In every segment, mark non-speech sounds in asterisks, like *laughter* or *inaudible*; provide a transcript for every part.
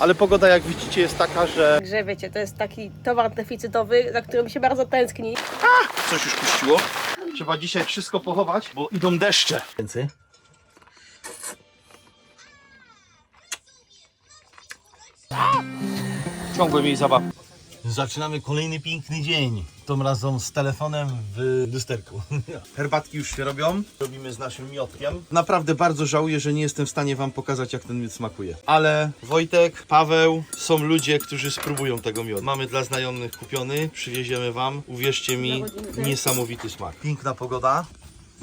Ale pogoda, jak widzicie, jest taka, że Także wiecie, to jest taki towar deficytowy, za którym się bardzo tęskni. coś już puściło. Trzeba dzisiaj wszystko pochować, bo idą deszcze. Więcej. Ciągłe jej zabaw. Zaczynamy kolejny piękny dzień. Tym razem z telefonem w lusterku. *laughs* Herbatki już się robią. Robimy z naszym miotkiem. Naprawdę bardzo żałuję, że nie jestem w stanie Wam pokazać, jak ten miód smakuje. Ale Wojtek, Paweł, są ludzie, którzy spróbują tego miodu. Mamy dla znajomych kupiony, przywieziemy Wam. Uwierzcie mi, niesamowity smak. Piękna pogoda.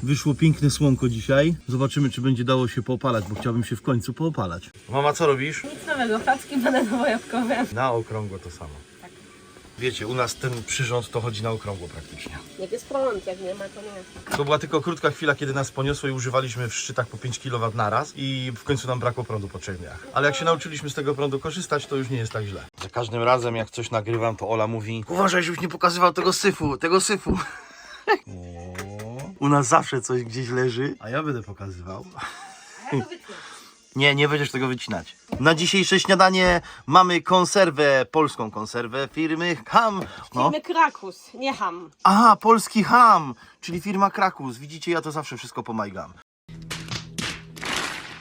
Wyszło piękne słonko dzisiaj. Zobaczymy, czy będzie dało się poopalać, bo chciałbym się w końcu poopalać. Mama, co robisz? Nic nowego, placki bananowo-jabłkowe. Na okrągło to samo. Wiecie, u nas ten przyrząd to chodzi na okrągło praktycznie. Jak jest prąd, jak nie ma, to nie. To była tylko krótka chwila, kiedy nas poniosło i używaliśmy w szczytach po 5 kW naraz i w końcu nam brakło prądu po 3 dniach. Ale jak się nauczyliśmy z tego prądu korzystać, to już nie jest tak źle. Za każdym razem, jak coś nagrywam, to Ola mówi Uważaj, żebyś nie pokazywał tego syfu, tego syfu. U nas zawsze coś gdzieś leży, a ja będę pokazywał. Nie, nie będziesz tego wycinać. Na dzisiejsze śniadanie mamy konserwę, polską konserwę firmy Ham. No. Firmy Krakus, nie ham. Aha, polski ham, czyli firma Krakus. Widzicie, ja to zawsze wszystko pomajgam.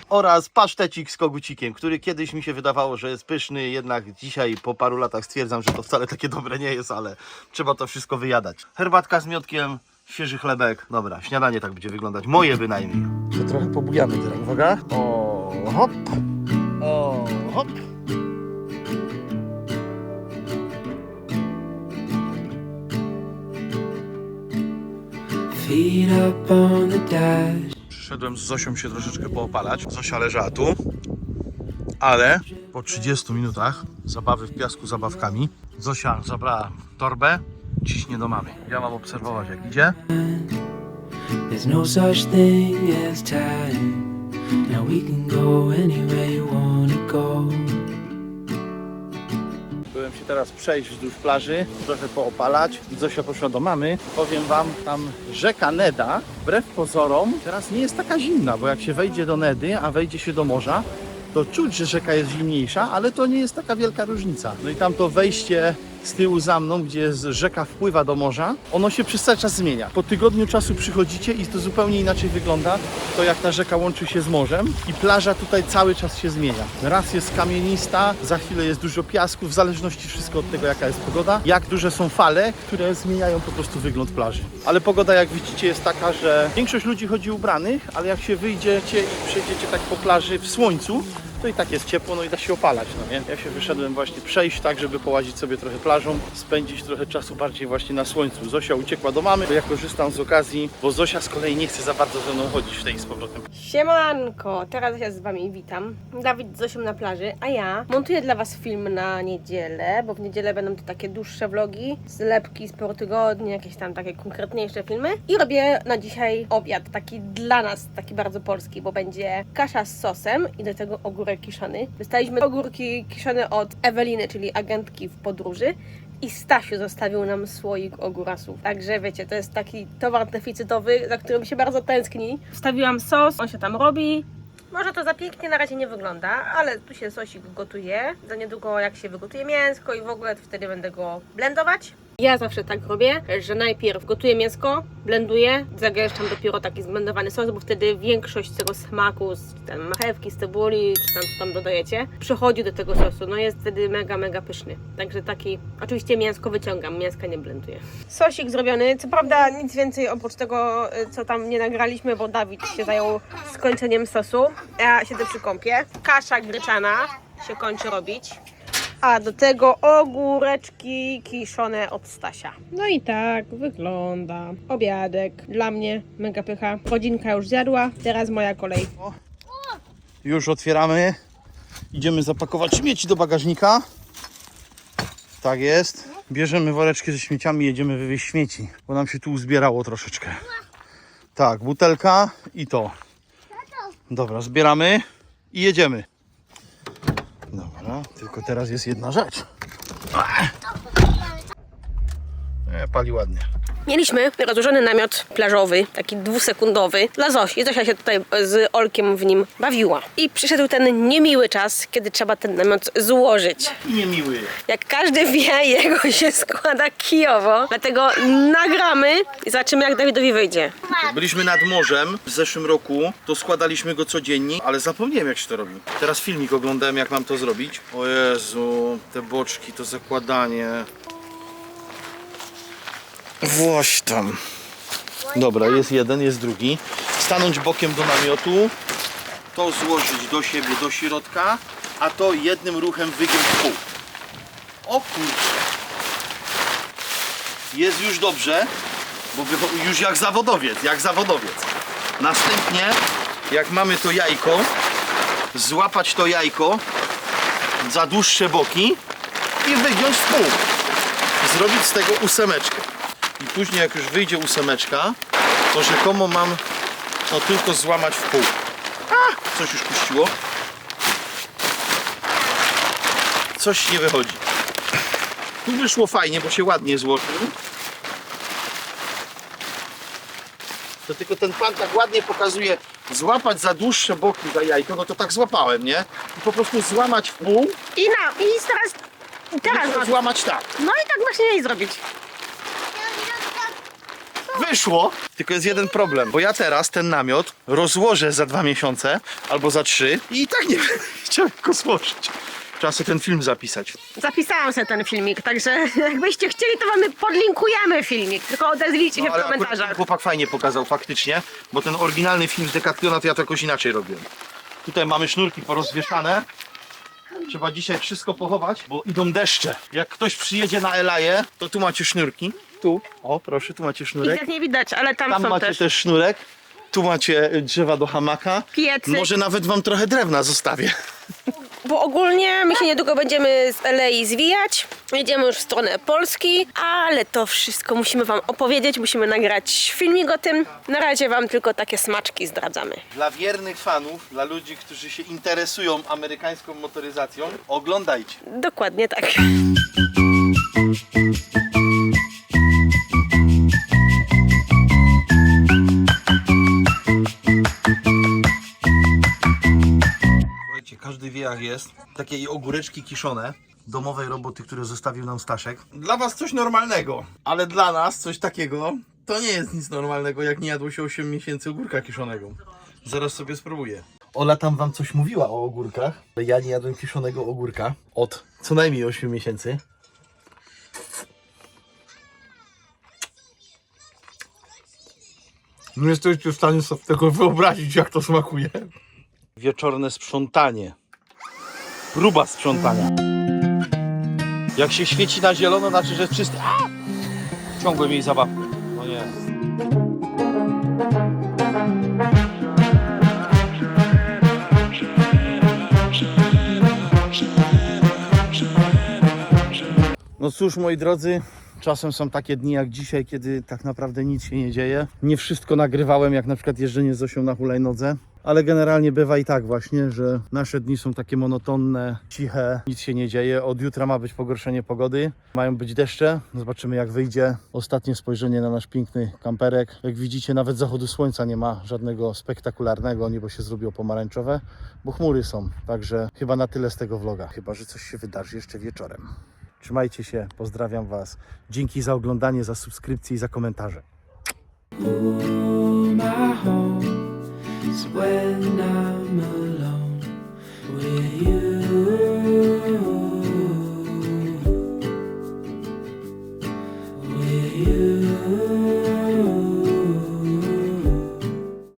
Oraz pasztecik z kogucikiem, który kiedyś mi się wydawało, że jest pyszny, jednak dzisiaj po paru latach stwierdzam, że to wcale takie dobre nie jest, ale trzeba to wszystko wyjadać. Herbatka z miotkiem, świeży chlebek. Dobra, śniadanie tak będzie wyglądać, moje bynajmniej. To trochę pobujamy teraz, uwaga. O, hop. O, hop. Feet up on the dash. Przyszedłem z Zosią się troszeczkę poopalać. Zosia leżała tu, ale po 30 minutach zabawy w piasku zabawkami Zosia zabrała torbę, ciśnie do mamy. Ja mam obserwować jak idzie. There's no such thing as time. Now we can go anywhere you wanna go. Byłem się teraz przejść wzdłuż plaży, trochę poopalać. Zosia poszła do mamy. Powiem wam, tam rzeka Neda, wbrew pozorom, teraz nie jest taka zimna, bo jak się wejdzie do Nedy, a wejdzie się do morza, to czuć, że rzeka jest zimniejsza, ale to nie jest taka wielka różnica. No i tam to wejście z tyłu za mną, gdzie rzeka wpływa do morza, ono się przez cały czas zmienia. Po tygodniu czasu przychodzicie i to zupełnie inaczej wygląda, to jak ta rzeka łączy się z morzem i plaża tutaj cały czas się zmienia. Raz jest kamienista, za chwilę jest dużo piasku, w zależności wszystko od tego jaka jest pogoda, jak duże są fale, które zmieniają po prostu wygląd plaży. Ale pogoda jak widzicie jest taka, że większość ludzi chodzi ubranych, ale jak się wyjdziecie i przejdziecie tak po plaży w słońcu, to i tak jest ciepło, no i da się opalać, no nie? Ja się wyszedłem właśnie przejść tak, żeby połazić sobie trochę plażą, spędzić trochę czasu bardziej właśnie na słońcu. Zosia uciekła do mamy, to ja korzystam z okazji, bo Zosia z kolei nie chce za bardzo ze mną chodzić w tej z powrotem. Siemanko, teraz ja z wami witam. Dawid z Zosią na plaży, a ja montuję dla was film na niedzielę, bo w niedzielę będą to takie dłuższe vlogi, zlepki z pół tygodnia, jakieś tam takie konkretniejsze filmy. I robię na dzisiaj obiad, taki dla nas, taki bardzo polski, bo będzie kasza z sosem i do tego ogórek kiszony. Dostaliśmy ogórki kiszone od Eweliny, czyli agentki w podróży. I Stasiu zostawił nam słoik ogórasów. Także wiecie, to jest taki towar deficytowy, za którym się bardzo tęskni. Wstawiłam sos, on się tam robi. Może to za pięknie na razie nie wygląda, ale tu się sosik gotuje. Za niedługo jak się wygotuje mięsko i w ogóle to wtedy będę go blendować. Ja zawsze tak robię, że najpierw gotuję mięsko, blenduję, zagęszczam dopiero taki zblendowany sos, bo wtedy większość tego smaku z tam marchewki, z cebuli, czy tam co tam dodajecie, przychodzi do tego sosu. No jest wtedy mega, mega pyszny. Także taki, oczywiście mięsko wyciągam, mięska nie blenduję. Sosik zrobiony, co prawda nic więcej oprócz tego, y, co tam nie nagraliśmy, bo Dawid się zajął skończeniem sosu. Ja siedzę przy kąpie. Kasza gryczana się kończy robić. A do tego ogóreczki kiszone od Stasia. No i tak wygląda obiadek. Dla mnie mega pycha. Godzinka już zjadła, teraz moja kolej. Już otwieramy. Idziemy zapakować śmieci do bagażnika. Tak jest. Bierzemy woreczki ze śmieciami i jedziemy wywieźć śmieci, bo nam się tu uzbierało troszeczkę. Tak, butelka i to. Dobra, zbieramy i jedziemy. Tylko teraz jest jedna rzecz. Ach. E, pali ładnie. Mieliśmy rozłożony namiot plażowy, taki dwusekundowy dla Zosi. Zosia się tutaj z Olkiem w nim bawiła. I przyszedł ten niemiły czas, kiedy trzeba ten namiot złożyć. I niemiły. Jak każdy wie, *laughs* jego się składa kijowo. Dlatego nagramy i zobaczymy, jak Dawidowi wyjdzie. Byliśmy nad morzem w zeszłym roku, to składaliśmy go codziennie, ale zapomniałem jak się to robi. Teraz filmik oglądałem jak mam to zrobić. O Jezu, te boczki, to zakładanie. Właśnie tam. Dobra, jest jeden, jest drugi. Stanąć bokiem do namiotu, to złożyć do siebie, do środka, a to jednym ruchem wygiąć w pół. O kurczę. Jest już dobrze, bo już jak zawodowiec, jak zawodowiec. Następnie, jak mamy to jajko, złapać to jajko za dłuższe boki i wygiąć w pół. Zrobić z tego ósemeczkę. I później jak już wyjdzie ósemeczka, to rzekomo mam no tylko złamać w pół. A, coś już puściło. Coś nie wychodzi. Tu wyszło fajnie, bo się ładnie złożył. To tylko ten pan tak ładnie pokazuje złapać za dłuższe boki za jajko, no to tak złapałem, nie? I po prostu złamać w pół I na, i teraz, i teraz, to złamać tak. no i tak właśnie jej zrobić. Wyszło! Tylko jest jeden problem, bo ja teraz ten namiot rozłożę za dwa miesiące albo za trzy i i tak nie *laughs* będę chciał go złożyć. Trzeba sobie ten film zapisać. Zapisałam sobie ten filmik, także jakbyście chcieli, to wam podlinkujemy filmik. Tylko odezwijcie się No, w ale akurat ten komentarzach. chłopak fajnie pokazał faktycznie, bo ten oryginalny film z Decathlona to ja to jakoś inaczej robiłem. Tutaj mamy sznurki porozwieszane. Trzeba dzisiaj wszystko pochować, bo idą deszcze. Jak ktoś przyjedzie na Elaję, to tu macie sznurki. Tu, o proszę, tu macie sznurek. tak nie widać, ale tam, Tam są macie też, też sznurek. Tu macie drzewa do hamaka. piecy. Może nawet wam trochę drewna zostawię. Bo ogólnie my się niedługo będziemy z LA zwijać. Jedziemy już w stronę Polski, ale to wszystko musimy wam opowiedzieć, musimy nagrać filmik o tym. Na razie wam tylko takie smaczki zdradzamy. Dla wiernych fanów, dla ludzi, którzy się interesują amerykańską motoryzacją, oglądajcie. Dokładnie tak. Każdy wie jak jest. Takie i ogóreczki kiszone. Domowej roboty, które zostawił nam Staszek. Dla was coś normalnego, ale dla nas coś takiego to nie jest nic normalnego, jak nie jadło się 8 miesięcy ogórka kiszonego. Zaraz sobie spróbuję. Ola tam wam coś mówiła o ogórkach, ale ja nie jadłem kiszonego ogórka od co najmniej 8 miesięcy. Nie jesteście w stanie sobie tego wyobrazić, jak to smakuje. Wieczorne sprzątanie. Próba sprzątania. Jak się świeci na zielono, znaczy, że jest czysty. A! Ciągłem jej zabawkę. No nie. No cóż, moi drodzy, czasem są takie dni jak dzisiaj, kiedy tak naprawdę nic się nie dzieje. Nie wszystko nagrywałem, jak na przykład jeżdżenie z Zosią na hulajnodze. Ale generalnie bywa i tak właśnie, że nasze dni są takie monotonne, ciche, nic się nie dzieje. Od jutra ma być pogorszenie pogody, mają być deszcze. Zobaczymy jak wyjdzie. Ostatnie spojrzenie na nasz piękny kamperek. Jak widzicie, nawet zachodu słońca nie ma żadnego spektakularnego, niebo się zrobiło pomarańczowe, bo chmury są. Także chyba na tyle z tego vloga. Chyba, że coś się wydarzy jeszcze wieczorem. Trzymajcie się, pozdrawiam Was. Dzięki za oglądanie, za subskrypcję i za komentarze. Ooh,